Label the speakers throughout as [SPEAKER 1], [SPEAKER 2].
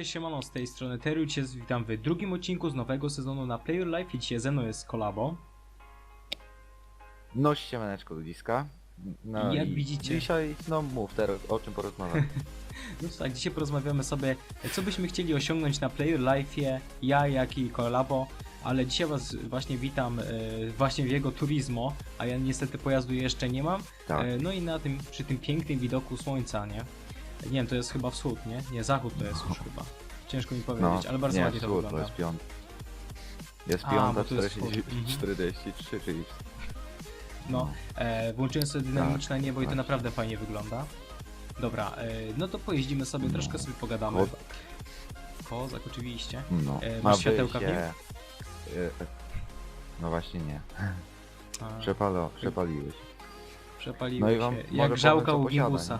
[SPEAKER 1] cześć, siemano, z tej strony Teru, cię witam w drugim odcinku z nowego sezonu na Player Life i dzisiaj ze mną jest kolabo.
[SPEAKER 2] No siemaneczko ludziska. No
[SPEAKER 1] Jak
[SPEAKER 2] i
[SPEAKER 1] widzicie-
[SPEAKER 2] Dzisiaj, no mów teraz, o czym porozmawiamy.
[SPEAKER 1] No tak, dzisiaj porozmawiamy sobie, co byśmy chcieli osiągnąć na Player Life'ie, ja jak i kolabo, ale dzisiaj was właśnie witam e, właśnie w jego Turismo, a ja niestety pojazdu jeszcze nie mam,
[SPEAKER 2] Tak.
[SPEAKER 1] e, no i na tym, przy tym pięknym widoku słońca, nie? Nie wiem, to jest chyba wschód, nie? Nie, zachód to jest już chyba. Ciężko mi powiedzieć,
[SPEAKER 2] No,
[SPEAKER 1] ale bardzo
[SPEAKER 2] nie,
[SPEAKER 1] ładnie to
[SPEAKER 2] wschód,
[SPEAKER 1] wygląda.
[SPEAKER 2] to jest piąta. Jest
[SPEAKER 1] A,
[SPEAKER 2] piąta,
[SPEAKER 1] bo to jest
[SPEAKER 2] 40,
[SPEAKER 1] wschód. Mhm.
[SPEAKER 2] 43, czyli...
[SPEAKER 1] No, e, włączyłem sobie dynamiczne niebo i to naprawdę fajnie wygląda. Dobra, e, no to pojeździmy sobie,
[SPEAKER 2] No.
[SPEAKER 1] troszkę sobie pogadamy.
[SPEAKER 2] Kozak.
[SPEAKER 1] Kozak, oczywiście.
[SPEAKER 2] No,
[SPEAKER 1] E,
[SPEAKER 2] ma
[SPEAKER 1] masz światełka w
[SPEAKER 2] wyjście, e, No właśnie nie.
[SPEAKER 1] A,
[SPEAKER 2] Przepalo, przepaliłeś.
[SPEAKER 1] przepaliło
[SPEAKER 2] no i
[SPEAKER 1] się.
[SPEAKER 2] wam
[SPEAKER 1] Jak
[SPEAKER 2] mogę
[SPEAKER 1] żałka u
[SPEAKER 2] co posiada,
[SPEAKER 1] gimbusa.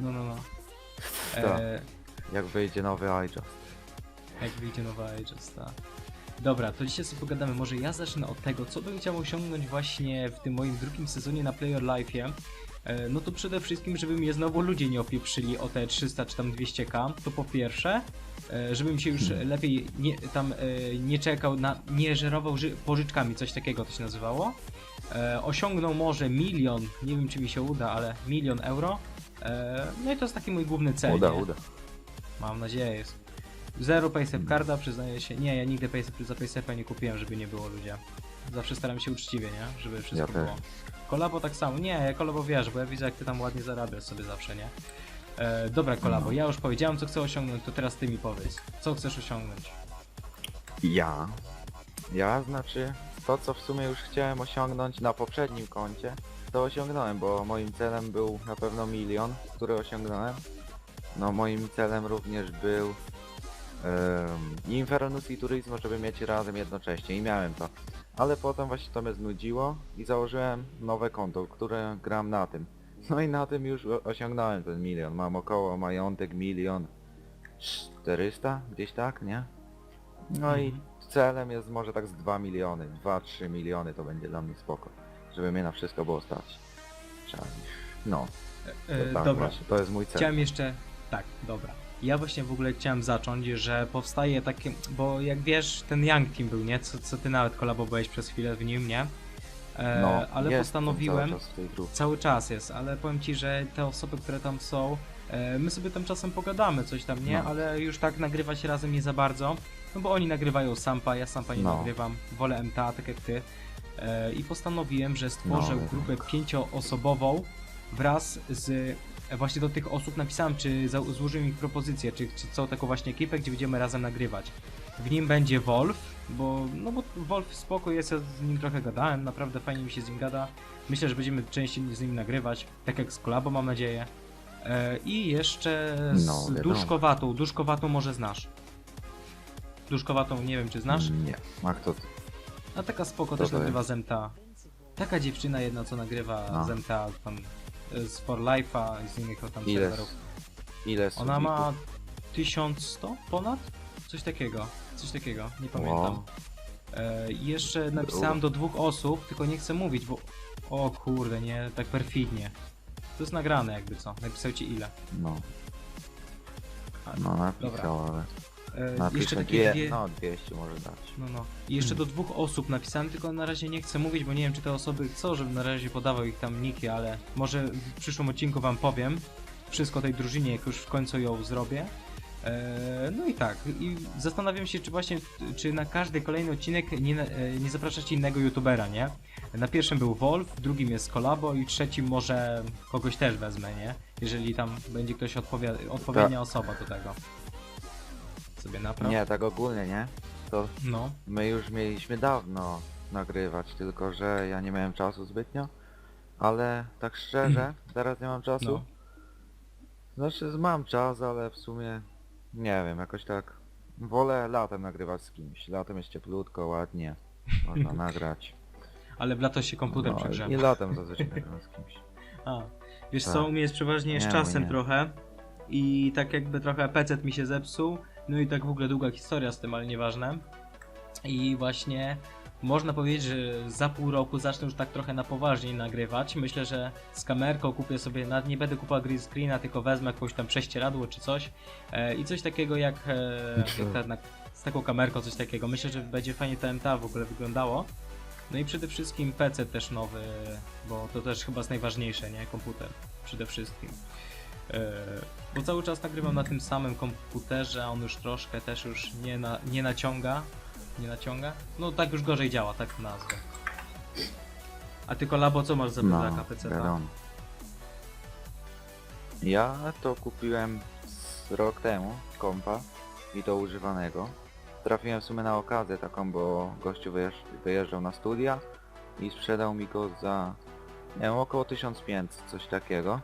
[SPEAKER 1] No, no, no.
[SPEAKER 2] Tak.
[SPEAKER 1] E,
[SPEAKER 2] Jak wyjdzie nowy iJust.
[SPEAKER 1] jak wyjdzie nowa Aegis, tak. Dobra, to dzisiaj sobie pogadamy. Może ja zacznę od tego, co bym chciał osiągnąć właśnie w tym moim drugim sezonie na Player Life'ie. E, No to przede wszystkim, żeby mnie znowu ludzie nie opieprzyli o te 300 czy tam 200k, to po pierwsze, e, żebym się już lepiej nie, tam e, nie czekał, na, nie żerował ży- pożyczkami, coś takiego to się nazywało. E, Osiągnął może milion, nie wiem czy mi się uda, ale milion euro. E, No i to jest taki mój główny cel.
[SPEAKER 2] Uda,
[SPEAKER 1] nie?
[SPEAKER 2] uda.
[SPEAKER 1] Mam nadzieję jest. Zero PaySafe carda, przyznaję się. Nie, ja nigdy PaySafe, za PaySafe'a nie kupiłem, żeby nie było ludzie. Zawsze staram się uczciwie, nie? Żeby wszystko
[SPEAKER 2] Ja
[SPEAKER 1] było. Kolabo tak samo. Nie, ja kolabo wiesz, bo ja widzę jak ty tam ładnie zarabiasz sobie zawsze, nie? E, dobra kolabo, ja już powiedziałem co chcę osiągnąć, to teraz ty mi powiedz. Co chcesz osiągnąć?
[SPEAKER 2] Ja? Ja znaczy to co w sumie już chciałem osiągnąć na poprzednim koncie, to osiągnąłem, bo moim celem był na pewno milion, który osiągnąłem. No moim celem również był um, Infernus i Turismo, żeby mieć razem jednocześnie i miałem to. Ale potem właśnie to mnie znudziło i założyłem nowe konto, które gram na tym. No i na tym już osiągnąłem ten milion. Mam około majątek milion 400, gdzieś tak, nie? No i
[SPEAKER 1] Mhm.
[SPEAKER 2] celem jest może tak z 2 miliony, 2-3 miliony to będzie dla mnie spoko. Żeby mnie na wszystko było stać. No, to
[SPEAKER 1] E,
[SPEAKER 2] tak
[SPEAKER 1] dobra,
[SPEAKER 2] właśnie, to jest mój cel.
[SPEAKER 1] Chciałem jeszcze. Tak, dobra. Ja właśnie w ogóle chciałem zacząć, że powstaje takie. Bo jak wiesz, ten Young Team był, nie? Co, co ty nawet kolabo byłeś przez chwilę w nim, nie? E,
[SPEAKER 2] No,
[SPEAKER 1] ale postanowiłem.
[SPEAKER 2] Cały czas w tej grupie.
[SPEAKER 1] Cały czas jest, ale powiem ci, że te osoby, które tam są, e, my sobie tam czasem pogadamy, coś tam, nie?
[SPEAKER 2] No.
[SPEAKER 1] Ale już tak nagrywać razem nie za bardzo. No bo oni nagrywają Sampa, ja Sampa nie
[SPEAKER 2] No.
[SPEAKER 1] nagrywam, wolę MTA, tak jak ty. E, I postanowiłem, że stworzę
[SPEAKER 2] No,
[SPEAKER 1] grupę pięcioosobową wraz z e, właśnie do tych osób napisałem, czy złożyłem ich propozycję, czy, czy są taką właśnie ekipę, gdzie będziemy razem nagrywać. W nim będzie Wolf, bo no bo Wolf spoko jest, ja z nim trochę gadałem, naprawdę fajnie mi się z nim gada. Myślę, że będziemy częściej z nim nagrywać, tak jak z Kolabo mam nadzieję. E, I jeszcze z
[SPEAKER 2] No.
[SPEAKER 1] Duszkowatą. Duszkowatą może znasz. Duszkowatą nie wiem czy znasz.
[SPEAKER 2] Nie, a kto
[SPEAKER 1] A taka spoko
[SPEAKER 2] Kto
[SPEAKER 1] też
[SPEAKER 2] to
[SPEAKER 1] nagrywa z MTA. Taka dziewczyna jedna co nagrywa
[SPEAKER 2] No.
[SPEAKER 1] z MTA tam e, z For Life'a i z innych tam
[SPEAKER 2] Ile,
[SPEAKER 1] serwerów.
[SPEAKER 2] ile
[SPEAKER 1] Ona ma
[SPEAKER 2] subików?
[SPEAKER 1] 1100 ponad? Coś takiego, coś takiego, nie pamiętam.
[SPEAKER 2] Wow.
[SPEAKER 1] E, i jeszcze napisałem do dwóch osób, tylko nie chcę mówić, bo... O kurde, nie, tak perfidnie. To jest nagrane jakby co, napisał ci ile.
[SPEAKER 2] No,
[SPEAKER 1] A,
[SPEAKER 2] no napisał, ale...
[SPEAKER 1] E, jeszcze
[SPEAKER 2] Napiszę
[SPEAKER 1] takie
[SPEAKER 2] dwie,
[SPEAKER 1] dwie...
[SPEAKER 2] no 200 może dać.
[SPEAKER 1] No, no. I jeszcze do dwóch osób napisałem, tylko na razie nie chcę mówić, bo nie wiem, czy te osoby chcą, żebym na razie podawał ich tam niki, ale może w przyszłym odcinku wam powiem wszystko tej drużynie, jak już w końcu ją zrobię. Eee, no i tak, i zastanawiam się, czy właśnie, czy na każdy kolejny odcinek nie, e, nie zapraszać innego youtubera, nie? Na pierwszym był Wolf, w drugim jest Kolabo i trzecim może kogoś też wezmę, nie? Jeżeli tam będzie ktoś odpowia- odpowiednia osoba do tego. Sobie napraw.
[SPEAKER 2] Nie, tak ogólnie, nie? To
[SPEAKER 1] No.
[SPEAKER 2] My już mieliśmy dawno nagrywać, tylko że ja nie miałem czasu zbytnio. Ale tak szczerze, teraz nie mam czasu.
[SPEAKER 1] No.
[SPEAKER 2] Znaczy mam czas, ale w sumie nie wiem, jakoś tak wolę latem nagrywać z kimś. Latem jest cieplutko, ładnie. Można nagrać.
[SPEAKER 1] Ale w lato się komputer
[SPEAKER 2] No,
[SPEAKER 1] przegrzewa.
[SPEAKER 2] I latem zazwyczaj nagrywam z kimś.
[SPEAKER 1] A, wiesz
[SPEAKER 2] Tak.
[SPEAKER 1] co, u mnie jest przeważnie z
[SPEAKER 2] Nie,
[SPEAKER 1] czasem
[SPEAKER 2] nie.
[SPEAKER 1] trochę i tak jakby trochę PC mi się zepsuł, no i tak w ogóle długa historia z tym, ale nieważne. I właśnie można powiedzieć, że za pół roku zacznę już tak trochę na poważniej nagrywać. Myślę, że z kamerką kupię sobie, nawet nie będę kupował green screena, tylko wezmę jakąś tam prześcieradło czy coś e, i coś takiego jak, e, jak ta, na, z taką kamerką, coś takiego. Myślę, że będzie fajnie TMTA w ogóle wyglądało. No i przede wszystkim PC też nowy, bo to też chyba jest najważniejsze, nie? Komputer przede wszystkim. E, bo cały czas nagrywam na tym samym komputerze, a on już troszkę też już nie, na, nie naciąga. Nie naciąga? No tak już gorzej działa, tak nazwę. A ty kolabo co masz za
[SPEAKER 2] No,
[SPEAKER 1] PC?
[SPEAKER 2] wiadomo. Ja to kupiłem z rok temu kompa i to używanego. Trafiłem w sumie na okazję taką, bo gościu wyjeżdż, wyjeżdżał na studia i sprzedał mi go za nie wiem, około 1500, coś takiego.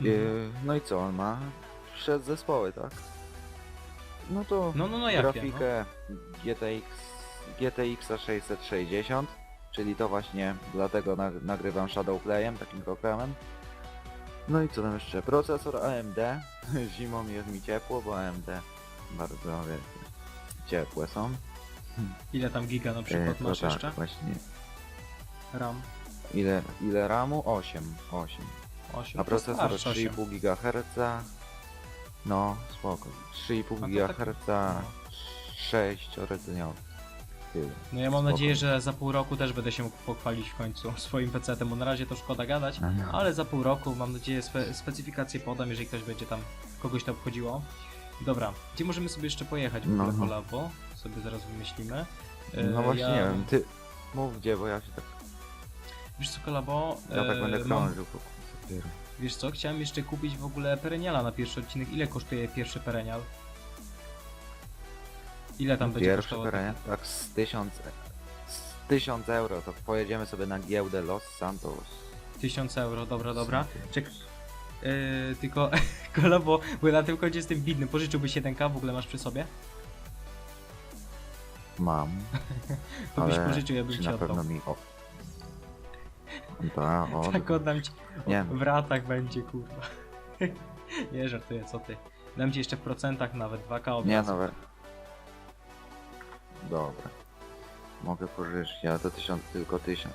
[SPEAKER 1] Mhm.
[SPEAKER 2] Yy, no i co on ma? Zespoły, tak? No to
[SPEAKER 1] No, no, no, jakie?
[SPEAKER 2] grafikę GTX, GTX 660, czyli to właśnie dlatego nag- nagrywam Shadowplayem, takim programem. No i co tam jeszcze? Procesor AMD. Zimą jest mi ciepło, bo AMD bardzo wiecie, ciepłe są.
[SPEAKER 1] Ile tam giga na przykład
[SPEAKER 2] E, to
[SPEAKER 1] masz
[SPEAKER 2] tak,
[SPEAKER 1] jeszcze?
[SPEAKER 2] właśnie.
[SPEAKER 1] RAM?
[SPEAKER 2] Ile, ile RAMu? 8. 8.
[SPEAKER 1] 8.
[SPEAKER 2] A procesor
[SPEAKER 1] Aż 8.
[SPEAKER 2] 3,5 GHz. No, spoko. 3,5
[SPEAKER 1] A to tak-
[SPEAKER 2] GHz,
[SPEAKER 1] no.
[SPEAKER 2] 6 rdzeniowych. Tyle.
[SPEAKER 1] No ja mam
[SPEAKER 2] Spoko.
[SPEAKER 1] nadzieję, że za pół roku też będę się mógł pochwalić w końcu swoim PC-tem, bo na razie to szkoda gadać,
[SPEAKER 2] Aha.
[SPEAKER 1] ale za pół roku mam nadzieję spe specyfikację podam, jeżeli ktoś będzie tam, kogoś to obchodziło. Dobra, gdzie możemy sobie jeszcze pojechać w ogóle
[SPEAKER 2] No.
[SPEAKER 1] kolabo? Sobie zaraz wymyślimy. E,
[SPEAKER 2] No właśnie
[SPEAKER 1] ja,
[SPEAKER 2] nie wiem, ty mów gdzie, bo ja się tak,
[SPEAKER 1] Wiesz co kolabo?
[SPEAKER 2] ja tak
[SPEAKER 1] E,
[SPEAKER 2] będę
[SPEAKER 1] mam-
[SPEAKER 2] krążył po dopiero.
[SPEAKER 1] Wiesz co, chciałem jeszcze kupić w ogóle pereniala na pierwszy odcinek. Ile kosztuje pierwszy perenial? Ile tam będzie
[SPEAKER 2] Pierwszy
[SPEAKER 1] kosztowało?
[SPEAKER 2] tak z 1000 z 1000 euro, to pojedziemy sobie na giełdę Los Santos.
[SPEAKER 1] 1000 euro, dobra, dobra. Czek... Yy, tylko kolabo, bo na tym koncie jestem bidny. Pożyczyłbyś 1k, w ogóle masz przy sobie?
[SPEAKER 2] Mam,
[SPEAKER 1] To byś
[SPEAKER 2] ale
[SPEAKER 1] pożyczył, ja bym
[SPEAKER 2] czy
[SPEAKER 1] ci
[SPEAKER 2] na
[SPEAKER 1] oddał.
[SPEAKER 2] pewno mi o... Da, o,
[SPEAKER 1] Tak oddam ci.
[SPEAKER 2] Nie.
[SPEAKER 1] w ratach będzie, kurwa. Nie żartuję, co ty. Dam ci jeszcze w procentach nawet 2k od
[SPEAKER 2] nie we... Dobra. Mogę pożyczyć, ale to 1000, tylko 1000.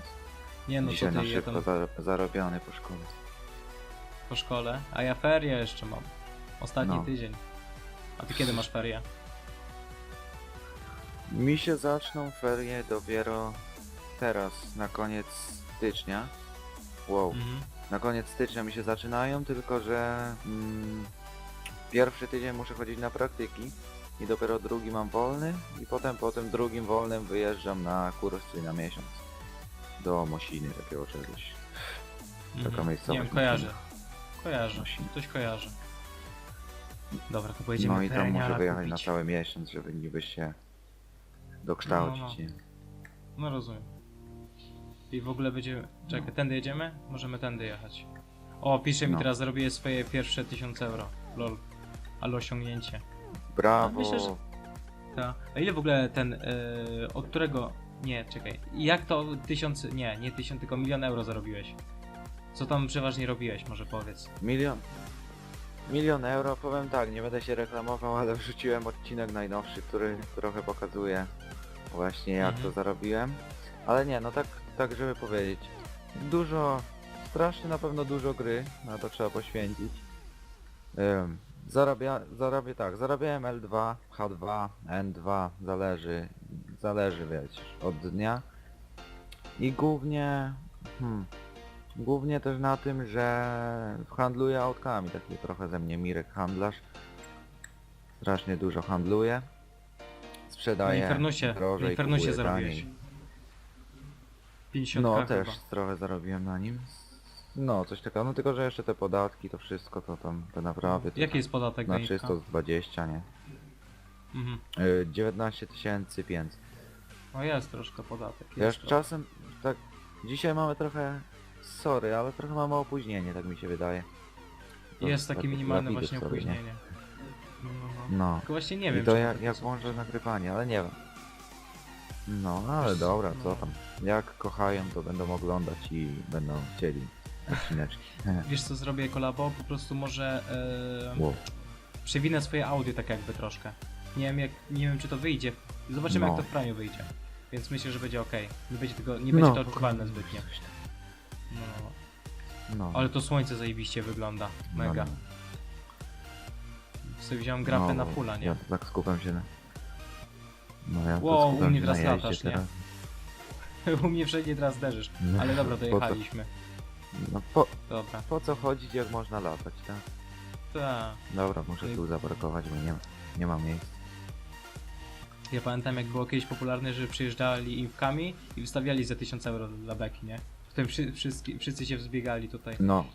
[SPEAKER 1] Nie no,
[SPEAKER 2] Dzisiaj
[SPEAKER 1] co
[SPEAKER 2] na
[SPEAKER 1] ty, ja
[SPEAKER 2] szybko
[SPEAKER 1] tam
[SPEAKER 2] za, zarobiony po szkole.
[SPEAKER 1] po szkole. A ja ferie jeszcze mam. Ostatni
[SPEAKER 2] No.
[SPEAKER 1] tydzień. A ty kiedy masz ferie?
[SPEAKER 2] Mi się zaczną ferie dopiero teraz, na koniec stycznia. Wow.
[SPEAKER 1] Mhm.
[SPEAKER 2] Na koniec stycznia mi się zaczynają, tylko że mm, pierwszy tydzień muszę chodzić na praktyki i dopiero drugi mam wolny i potem po tym drugim wolnym wyjeżdżam na kurs, czyli na miesiąc do Mosiny takiego czegoś. Taka
[SPEAKER 1] Mhm. Nie
[SPEAKER 2] miejscowość
[SPEAKER 1] wiem, kojarzę. Kojarzę.
[SPEAKER 2] Mosina.
[SPEAKER 1] Ktoś kojarzy. Dobra, to pojedziemy
[SPEAKER 2] No i tam muszę wyjechać na
[SPEAKER 1] kupić.
[SPEAKER 2] cały miesiąc, żeby niby się dokształcić.
[SPEAKER 1] No, no.
[SPEAKER 2] nie?
[SPEAKER 1] No rozumiem. I w ogóle będzie... Czekaj, tędy jedziemy? Możemy tędy jechać. O, pisze mi
[SPEAKER 2] No.
[SPEAKER 1] teraz, zrobię swoje pierwsze 1000 euro. Lol. Ale osiągnięcie.
[SPEAKER 2] Brawo!
[SPEAKER 1] myślę, że- Ta. A ile w ogóle ten, yy, od którego... Nie, czekaj. Jak to tysiąc... Nie, nie tysiąc, tylko milion euro zarobiłeś? Co tam przeważnie robiłeś, może powiedz.
[SPEAKER 2] Milion. Milion euro, powiem tak, nie będę się reklamował, ale wrzuciłem odcinek najnowszy, który trochę pokazuje właśnie jak
[SPEAKER 1] Mhm.
[SPEAKER 2] to zarobiłem. Ale nie, no tak, tak żeby powiedzieć. Dużo, strasznie na pewno dużo gry, na to trzeba poświęcić. Ym, zarabia, zarabię tak, zarabiałem L2, H2, N2, zależy, zależy wiecie, od dnia. I głównie, hmm, Głównie też na tym, że handluję autkami, taki trochę ze mnie Mirek handlarz. Strasznie dużo handluję. Sprzedaję
[SPEAKER 1] Infernusie,
[SPEAKER 2] drożej,
[SPEAKER 1] Infernusie
[SPEAKER 2] kupuję
[SPEAKER 1] zarobiłeś.
[SPEAKER 2] Taniej.
[SPEAKER 1] 50
[SPEAKER 2] No
[SPEAKER 1] chyba.
[SPEAKER 2] też trochę zarobiłem na nim. No coś takiego, no tylko że jeszcze te podatki, to wszystko to tam, to naprawdę to
[SPEAKER 1] Jaki jest podatek na?
[SPEAKER 2] 320, nie?
[SPEAKER 1] Mhm.
[SPEAKER 2] Yy, 19 500.
[SPEAKER 1] No jest troszkę podatek.
[SPEAKER 2] Ja
[SPEAKER 1] Jest
[SPEAKER 2] już czasem, tak, dzisiaj mamy trochę, sorry, ale trochę mamy opóźnienie, tak mi się wydaje. To
[SPEAKER 1] Jest takie
[SPEAKER 2] tak
[SPEAKER 1] minimalne właśnie
[SPEAKER 2] sobie, nie?
[SPEAKER 1] opóźnienie. No, no, no.
[SPEAKER 2] No.
[SPEAKER 1] Tylko właśnie nie
[SPEAKER 2] I
[SPEAKER 1] wiem.
[SPEAKER 2] to
[SPEAKER 1] czy
[SPEAKER 2] jak, jak włączę nagrywanie, ale nie wiem. No, ale dobra,
[SPEAKER 1] no.
[SPEAKER 2] co tam. Jak kochają, to będą oglądać i będą chcieli odcineczki.
[SPEAKER 1] Wiesz co zrobię kolabo? Po prostu może e,
[SPEAKER 2] wow.
[SPEAKER 1] przewinę swoje audio tak jakby troszkę. Nie wiem jak, nie wiem czy to wyjdzie. Zobaczymy
[SPEAKER 2] No.
[SPEAKER 1] jak to w praniu wyjdzie. Więc myślę, że będzie ok. Nie będzie tego, nie będzie
[SPEAKER 2] No,
[SPEAKER 1] to odczuwalne zbytnio. No, no,
[SPEAKER 2] No.
[SPEAKER 1] no. Ale to słońce zajebiście wygląda. Mega.
[SPEAKER 2] No,
[SPEAKER 1] Sobie wziąłem grafę
[SPEAKER 2] no,
[SPEAKER 1] na fulla, nie?
[SPEAKER 2] Ja tak skupiam się na... No ja
[SPEAKER 1] Wow, u mnie teraz latasz, nie?
[SPEAKER 2] teraz.
[SPEAKER 1] U mnie wszędzie teraz derzysz.
[SPEAKER 2] No,
[SPEAKER 1] Ale dobra,
[SPEAKER 2] po co-
[SPEAKER 1] dojechaliśmy.
[SPEAKER 2] No po,
[SPEAKER 1] Dobra.
[SPEAKER 2] po co chodzić jak można latać, tak?
[SPEAKER 1] Ta.
[SPEAKER 2] Dobra, muszę tu zaparkować, bo nie, nie mam miejsca.
[SPEAKER 1] Ja pamiętam jak było kiedyś popularne, że przyjeżdżali imkami i wystawiali za 1000 euro dla beki, nie? Potem wszy, wszyscy, wszyscy się wzbiegali tutaj.
[SPEAKER 2] No,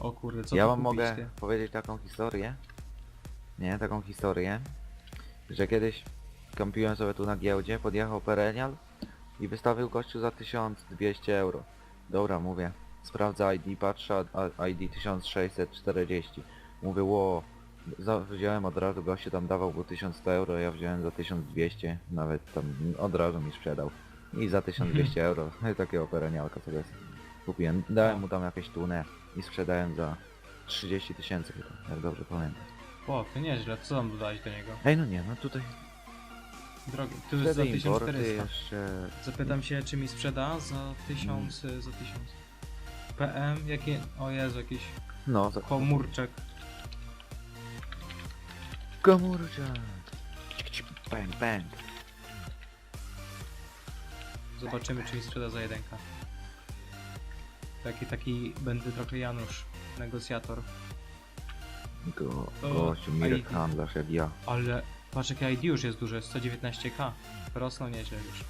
[SPEAKER 1] O kurde, co
[SPEAKER 2] ja
[SPEAKER 1] tu
[SPEAKER 2] wam
[SPEAKER 1] kupić,
[SPEAKER 2] mogę
[SPEAKER 1] ty?
[SPEAKER 2] powiedzieć taką historię. Nie, taką historię, że kiedyś kampiłem sobie tu na giełdzie, podjechał Perenial i wystawił gościu za 1200 euro. Dobra, mówię, sprawdza ID, patrzę, a ID 1640. Mówię, ło, za- wziąłem od razu, gościu tam dawał po 1100 euro, ja wziąłem za 1200, nawet tam od razu mi sprzedał. I za 1200 euro takiego Perenialka sobie kupiłem. Dałem mu tam jakieś tunę i sprzedałem za 30 tysięcy chyba, jak dobrze pamiętam.
[SPEAKER 1] O, to nieźle, co tam dodać do niego?
[SPEAKER 2] Ej, no nie, no tutaj
[SPEAKER 1] Drogi, tu jest za
[SPEAKER 2] wtedy importy
[SPEAKER 1] 1400.
[SPEAKER 2] jeszcze...
[SPEAKER 1] Zapytam się, czy mi sprzeda za 1000,
[SPEAKER 2] Mm.
[SPEAKER 1] za 1000. PM, jakie... O Jezu, jakiś
[SPEAKER 2] No, za...
[SPEAKER 1] komórczek.
[SPEAKER 2] Komórczak. Bang, bang.
[SPEAKER 1] Zobaczymy, czy mi sprzeda za jedenka. Taki, taki, będę trochę Janusz, negocjator.
[SPEAKER 2] Go, gościu, Mirek
[SPEAKER 1] ID.
[SPEAKER 2] handlarz jak ja.
[SPEAKER 1] Ale patrz jakie ID już jest duże, jest 119k. Rosną nieźle już.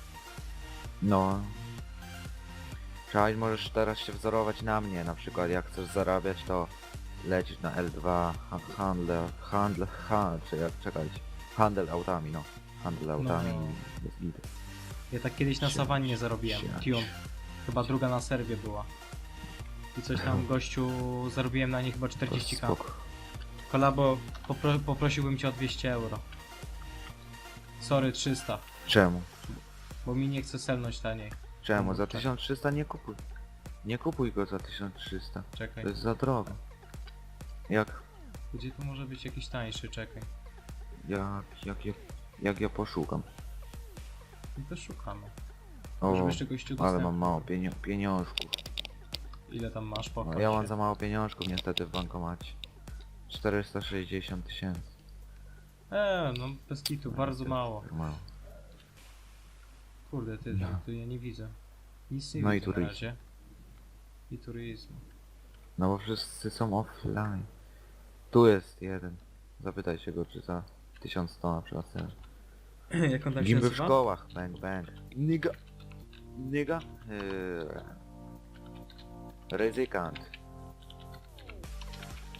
[SPEAKER 2] No. Czaj, możesz teraz się wzorować na mnie, na przykład jak chcesz zarabiać, to lecisz na L2, ha- handel, handel, handel, czy jak, czekajcie, handel autami, no. Handel autami
[SPEAKER 1] No.
[SPEAKER 2] jest git.
[SPEAKER 1] Ja tak kiedyś na
[SPEAKER 2] Siać,
[SPEAKER 1] sawannie zarobiłem. Tion. Chyba druga na serwie była. I coś tam gościu zarobiłem na nie chyba
[SPEAKER 2] To
[SPEAKER 1] 40k.
[SPEAKER 2] spoko.
[SPEAKER 1] Kolabo, popro, poprosiłbym cię o 200 euro. Sorry, 300.
[SPEAKER 2] Czemu?
[SPEAKER 1] Bo mi nie chce selnąć taniej.
[SPEAKER 2] Czemu? Za
[SPEAKER 1] Tak.
[SPEAKER 2] 1300 nie kupuj. Nie kupuj go za 1300.
[SPEAKER 1] Czekaj.
[SPEAKER 2] To jest za drogo. Jak,
[SPEAKER 1] Gdzie tu może być jakiś tańszy? Czekaj.
[SPEAKER 2] jak, jak, jak, jak ja poszukam.
[SPEAKER 1] No to szukamy.
[SPEAKER 2] O,
[SPEAKER 1] gościu
[SPEAKER 2] ale
[SPEAKER 1] dostępny.
[SPEAKER 2] mam mało pienio pieniążków.
[SPEAKER 1] Ile tam masz?
[SPEAKER 2] No,
[SPEAKER 1] Pochwal
[SPEAKER 2] ja
[SPEAKER 1] się.
[SPEAKER 2] mam za mało pieniążków niestety w bankomacie. 460 tysięcy.
[SPEAKER 1] Eee, no bez kitu, bardzo
[SPEAKER 2] Niestety,
[SPEAKER 1] mało.
[SPEAKER 2] tak Mało.
[SPEAKER 1] Kurde, ty,
[SPEAKER 2] No.
[SPEAKER 1] tu ja nie widzę. Nic nie
[SPEAKER 2] No i
[SPEAKER 1] widzę na
[SPEAKER 2] turyzm.
[SPEAKER 1] razie. I turyzm.
[SPEAKER 2] No bo wszyscy są offline. Tu jest jeden. Zapytaj się go czy za 1100 na przykład też.
[SPEAKER 1] Jak on tam się
[SPEAKER 2] Gimby w
[SPEAKER 1] nazywa?
[SPEAKER 2] szkołach, bang bang. Niga. Niga. Eee. Ryzykant.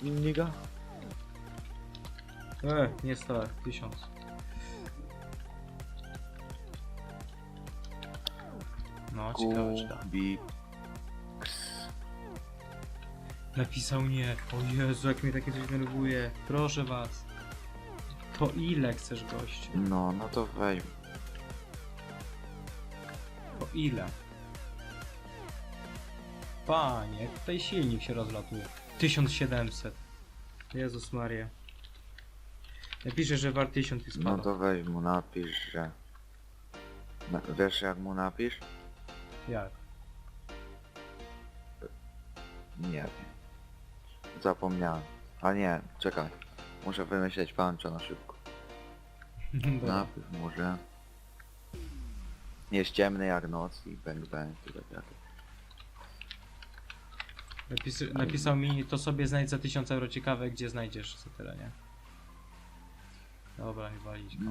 [SPEAKER 2] Niga.
[SPEAKER 1] E, nie stara, 1000. No, ciekawe czy da.
[SPEAKER 2] Kubik.
[SPEAKER 1] Napisał nie. O Jezu, jak mnie takie coś denerwuje. Proszę was. To ile chcesz gość?
[SPEAKER 2] No, no to weź.
[SPEAKER 1] To ile? Panie, jak tutaj silnik się rozlatuje. 1700. Jezus Maria. Napiszę, że wart 1000 i spada.
[SPEAKER 2] No to weź mu napisz, że... Na, wiesz jak mu napisz?
[SPEAKER 1] Jak?
[SPEAKER 2] Nie wiem. Zapomniałem. A nie, czekaj. Muszę wymyśleć pancza na szybko.
[SPEAKER 1] Dobra.
[SPEAKER 2] Napisz mu, że... Jest ciemny jak noc i bang bang. tyle takie.
[SPEAKER 1] Napis, napisał mi, to sobie znajdź za 1000 euro ciekawe, gdzie znajdziesz za tyle, nie? Dobra, nie walić go.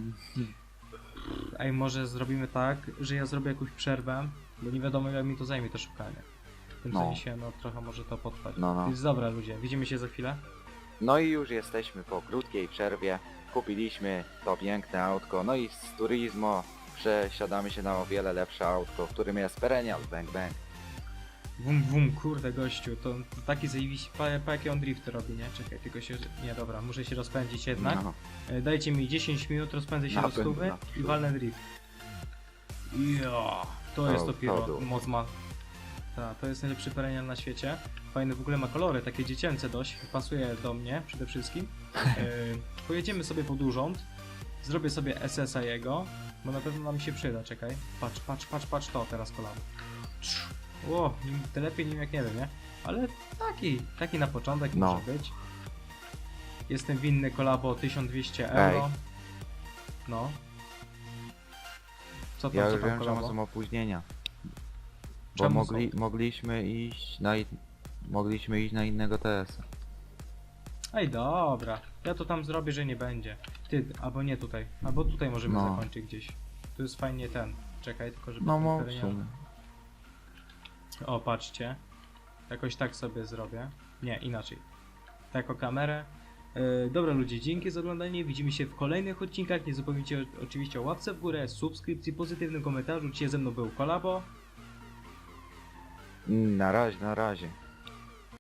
[SPEAKER 1] Ej, może zrobimy tak, że ja zrobię jakąś przerwę, bo nie wiadomo jak mi to zajmie to szukanie. W tym
[SPEAKER 2] No.
[SPEAKER 1] sensie, no trochę może to potrwać.
[SPEAKER 2] No, no.
[SPEAKER 1] Więc dobra ludzie, widzimy się za chwilę.
[SPEAKER 2] No i już jesteśmy po krótkiej przerwie. Kupiliśmy to piękne autko. No i z Turismo przesiadamy się na o wiele lepsze autko, w którym jest Perennial Bang Bang.
[SPEAKER 1] Wum, wum, kurde gościu, to taki zajebiście, pa, pa jakie on drift robi, nie? Czekaj, tylko się, nie dobra, muszę się rozpędzić jednak.
[SPEAKER 2] No.
[SPEAKER 1] E, Dajcie mi 10 minut, rozpędzę się do
[SPEAKER 2] Napęd
[SPEAKER 1] stówy i walnę drift. Ja, to jest
[SPEAKER 2] To-
[SPEAKER 1] dopiero
[SPEAKER 2] to było.
[SPEAKER 1] moc ma. Ta, to jest najlepszy perenial na świecie. Fajny w ogóle ma kolory, takie dziecięce dość, pasuje do mnie przede wszystkim. E, pojedziemy sobie pod urząd Zrobię sobie SS-a jego, bo na pewno nam się przyda, czekaj. Patrz, patrz, patrz, patrz to teraz kolabo. O, nim, to lepiej nim jak nie wiem, nie? Ale taki, taki na początek
[SPEAKER 2] No.
[SPEAKER 1] może być. Jestem winny kolabo 1200
[SPEAKER 2] Ej.
[SPEAKER 1] euro. No. Co tam,
[SPEAKER 2] Ja
[SPEAKER 1] co
[SPEAKER 2] już
[SPEAKER 1] tam
[SPEAKER 2] wiem, że
[SPEAKER 1] kolabo?
[SPEAKER 2] są opóźnienia. Bo
[SPEAKER 1] Czemu
[SPEAKER 2] mogli,
[SPEAKER 1] są?
[SPEAKER 2] mogliśmy iść na in... mogliśmy iść na innego TS.
[SPEAKER 1] Ej, dobra. Ja to tam zrobię, że nie będzie. Ty, albo nie tutaj. Albo tutaj możemy
[SPEAKER 2] No.
[SPEAKER 1] zakończyć gdzieś. Tu jest fajnie ten. Czekaj, tylko żeby...
[SPEAKER 2] No
[SPEAKER 1] ten
[SPEAKER 2] mo w
[SPEAKER 1] teren nie-
[SPEAKER 2] sumie.
[SPEAKER 1] O, patrzcie. Jakoś tak sobie zrobię. Nie, inaczej. Taką kamerę. Yy, dobra ludzie, dzięki za oglądanie. Widzimy się w kolejnych odcinkach. Nie zapomnijcie o- oczywiście o łapce w górę, subskrypcji, pozytywnym komentarzu. Dzisiaj ze mną był Kolabo.
[SPEAKER 2] Na razie, na razie.